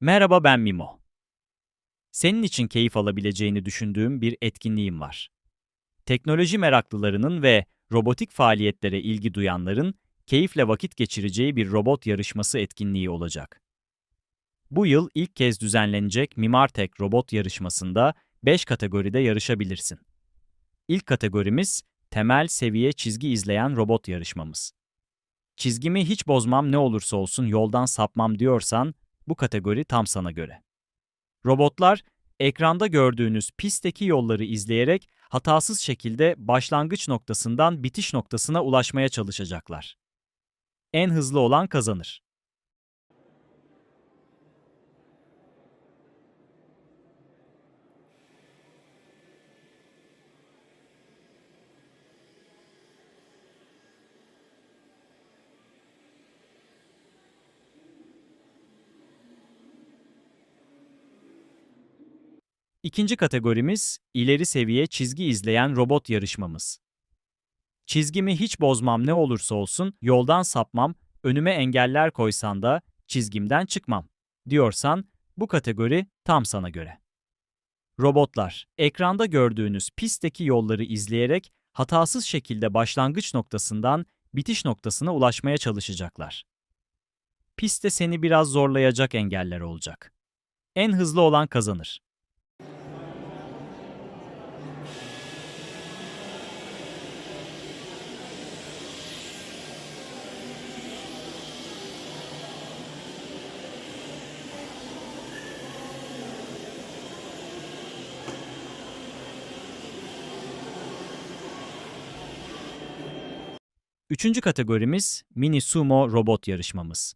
Merhaba ben Mimo. Senin için keyif alabileceğini düşündüğüm bir etkinliğim var. Teknoloji meraklılarının ve robotik faaliyetlere ilgi duyanların keyifle vakit geçireceği bir robot yarışması etkinliği olacak. Bu yıl ilk kez düzenlenecek Mimartek robot yarışmasında 5 kategoride yarışabilirsin. İlk kategorimiz temel seviye çizgi izleyen robot yarışmamız. Çizgimi hiç bozmam ne olursa olsun yoldan sapmam diyorsan bu kategori tam sana göre. Robotlar ekranda gördüğünüz pistteki yolları izleyerek hatasız şekilde başlangıç noktasından bitiş noktasına ulaşmaya çalışacaklar. En hızlı olan kazanır. İkinci kategorimiz ileri seviye çizgi izleyen robot yarışmamız. Çizgimi hiç bozmam ne olursa olsun, yoldan sapmam, önüme engeller koysan da çizgimden çıkmam diyorsan bu kategori tam sana göre. Robotlar, ekranda gördüğünüz pistteki yolları izleyerek hatasız şekilde başlangıç noktasından bitiş noktasına ulaşmaya çalışacaklar. Pistte seni biraz zorlayacak engeller olacak. En hızlı olan kazanır. Üçüncü kategorimiz mini sumo robot yarışmamız.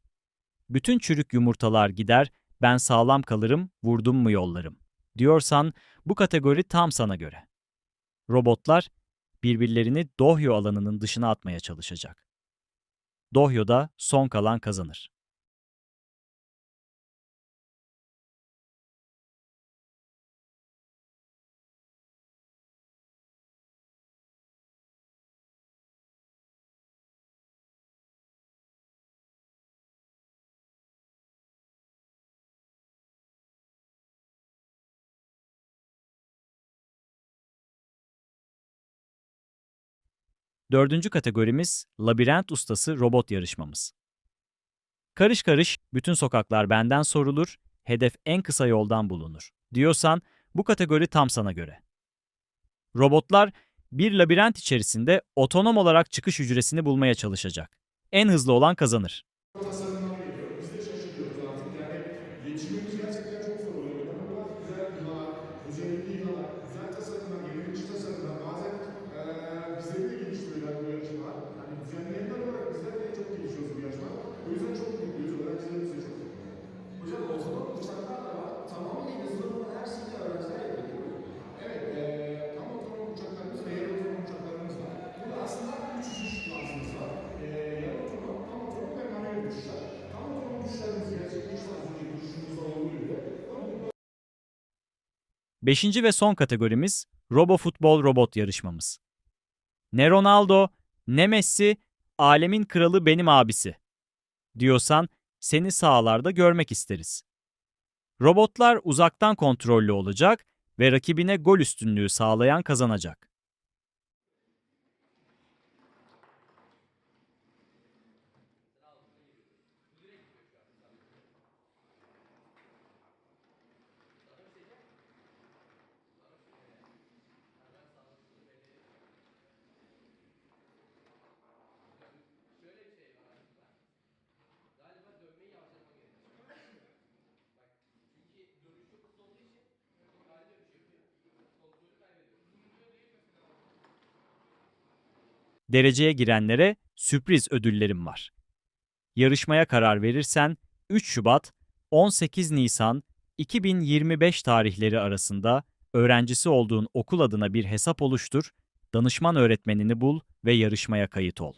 Bütün çürük yumurtalar gider, ben sağlam kalırım, vurdum mu yollarım. Diyorsan bu kategori tam sana göre. Robotlar birbirlerini dohyo alanının dışına atmaya çalışacak. Dohyo'da son kalan kazanır. Dördüncü kategorimiz labirent ustası robot yarışmamız. Karış karış bütün sokaklar benden sorulur, hedef en kısa yoldan bulunur. Diyorsan bu kategori tam sana göre. Robotlar bir labirent içerisinde otonom olarak çıkış hücresini bulmaya çalışacak. En hızlı olan kazanır. Beşinci ve son kategorimiz Robo Futbol Robot yarışmamız. Ne Ronaldo, ne Messi, alemin kralı benim abisi. Diyorsan seni sahalarda görmek isteriz. Robotlar uzaktan kontrollü olacak ve rakibine gol üstünlüğü sağlayan kazanacak. Dereceye girenlere sürpriz ödüllerim var. Yarışmaya karar verirsen 3 Şubat 18 Nisan 2025 tarihleri arasında öğrencisi olduğun okul adına bir hesap oluştur, danışman öğretmenini bul ve yarışmaya kayıt ol.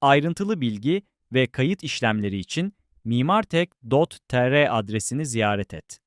Ayrıntılı bilgi ve kayıt işlemleri için mimartek.tr adresini ziyaret et.